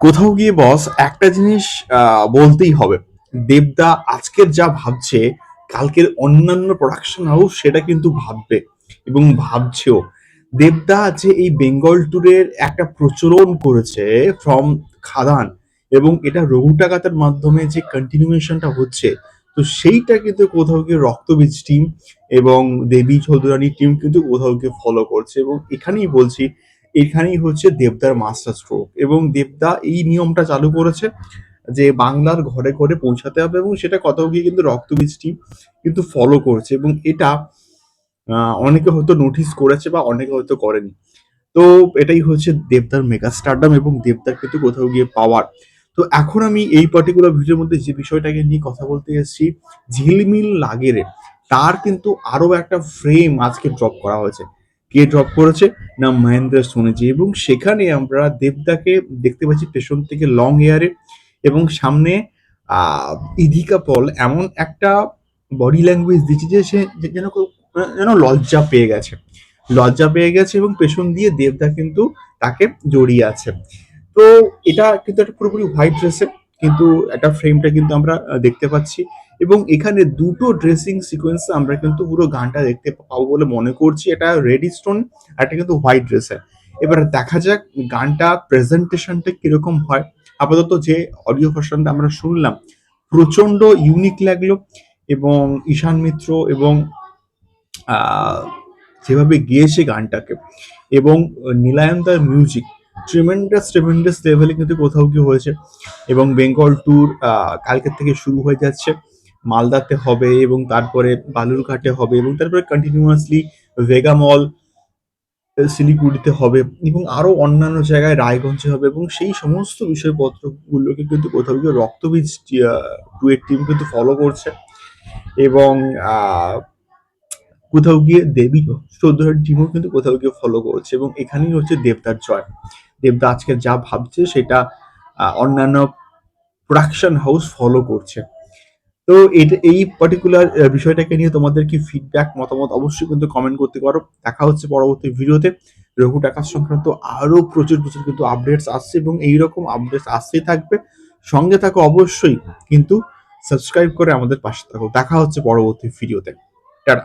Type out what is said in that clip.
কোথাও গিয়ে বস একটা জিনিস বলতেই হবে। দেবদা আজকের যা ভাবছে, কালকের অন্যান্য প্রোডাকশন হাউস সেটা কিন্তু ভাববে এবং ভাবছেও। দেবদা যে এই বেঙ্গল ট্যুরের একটা প্রচলন করেছে ফ্রম খাদান এবং এটা রঘু টাকাতার মাধ্যমে যে কন্টিনিউয়েশনটা হচ্ছে, তো সেইটা কিন্তু কোথাও গিয়ে রক্তবীজ টিম এবং দেবী চৌধুরানীর টিম কিন্তু কোথাও গিয়ে ফলো করছে এবং এখানেই বলছি এখানেই হচ্ছে দেবদার মাস্টার স্ট্রোক এবং দেবদা এই নিয়মটা চালু করেছে যে বাংলার ঘরে ঘরে পৌঁছাতে হবে এবং সেটা কোথাও গিয়ে কিন্তু রক্তবীজ টিম কিন্তু ফলো করছে এবং এটা অনেকে হয়তো নোটিস করেছে বা অনেকে হয়তো করেনি। তো এটাই হচ্ছে দেবদার মেগা স্টারডাম এবং দেবদার কিন্তু কোথাও গিয়ে পাওয়ার তো এখন আমি এই পার্টিকুলার ভিডিওর মধ্যে যে বিষয়টাকে নিয়ে কথা বলতে এসেছি, ঝিলমিল লাগেরে, তার কিন্তু আরও একটা ফ্রেম আজকে ড্রপ করা হয়েছে। কে ড্রপ করেছে? না মহেন্দ্র সোনেজি। এবং সেখানে আমরা দেবদাকে দেখতে পাচ্ছি পেছন থেকে লং হেয়ারে এবং সামনে ইধিকা পল এমন একটা বডি ল্যাঙ্গুয়েজ দিচ্ছে যে সে যেন যেন লজ্জা পেয়ে গেছে। লজ্জা পেয়ে গেছে এবং পেছন দিয়ে দেবদা কিন্তু তাকে জড়িয়ে আছে। তো এটা কিন্তু একটা পুরোপুরি হোয়াইট ড্রেসে কিন্তু একটা ফ্রেমটা কিন্তু আমরা দেখতে পাচ্ছি। এবং এখানে দুটো ড্রেসিং সিকোয়েন্স আমরা কিন্তু পুরো গানটা দেখতে পাবো বলে মনে করছি। এটা রেডি স্টোন একটা কিন্তু হোয়াইট ড্রেসে এবার দেখা যাক গানটা প্রেজেন্টেশনটা কীরকম হয়। আপাতত যে অডিও ভার্সনটা আমরা শুনলাম প্রচণ্ড ইউনিক লাগল এবং ঈশান মিত্র এবং যেভাবে গেয়েছে গানটাকে এবং নীলায়ন্তার মিউজিক ট্রিমেন্ডাস ট্রিমেন্ডাস লেভেলে কিন্তু কোথাও কি হয়েছে। এবং বেঙ্গল ট্যুর কালকের থেকে শুরু হয়ে যাচ্ছে। মালদাতে হবে এবং তারপরে বালুরঘাটে হবে এবং তারপরে কন্টিনিউয়াসলি ভেগা মল শিলিগুড়িতে হবে এবং আরও অন্যান্য জায়গায় রায়গঞ্জে হবে এবং সেই সমস্ত বিষয়পত্রগুলোকে কিন্তু কোথাও গিয়ে রক্তবীজ টুয়ের টিম কিন্তু ফলো করছে। এবং কোথাও গিয়ে দেবী চৌধুরীর টিমও কিন্তু কোথাও গিয়ে ফলো করছে এবং এখানেই হচ্ছে দেবতার জয়। দেবদা আজকে যা ভাবছে সেটা অন্যান্য প্রোডাকশন হাউস ফলো করছে। তো এটা, এই পার্টিকুলার বিষয়টাকে নিয়ে তোমাদের কি ফিডব্যাক মতামত অবশ্যই কিন্তু কমেন্ট করতে পারো। দেখা হচ্ছে পরবর্তী ভিডিওতে। রঘু টাকা সংক্রান্ত আরও প্রচুর প্রচুর কিন্তু আপডেটস আসছে এবং এইরকম আপডেটস আসতেই থাকবে। সঙ্গে থাকো অবশ্যই, কিন্তু সাবস্ক্রাইব করে আমাদের পাশে থাকো। দেখা হচ্ছে পরবর্তী ভিডিওতে। টাটা।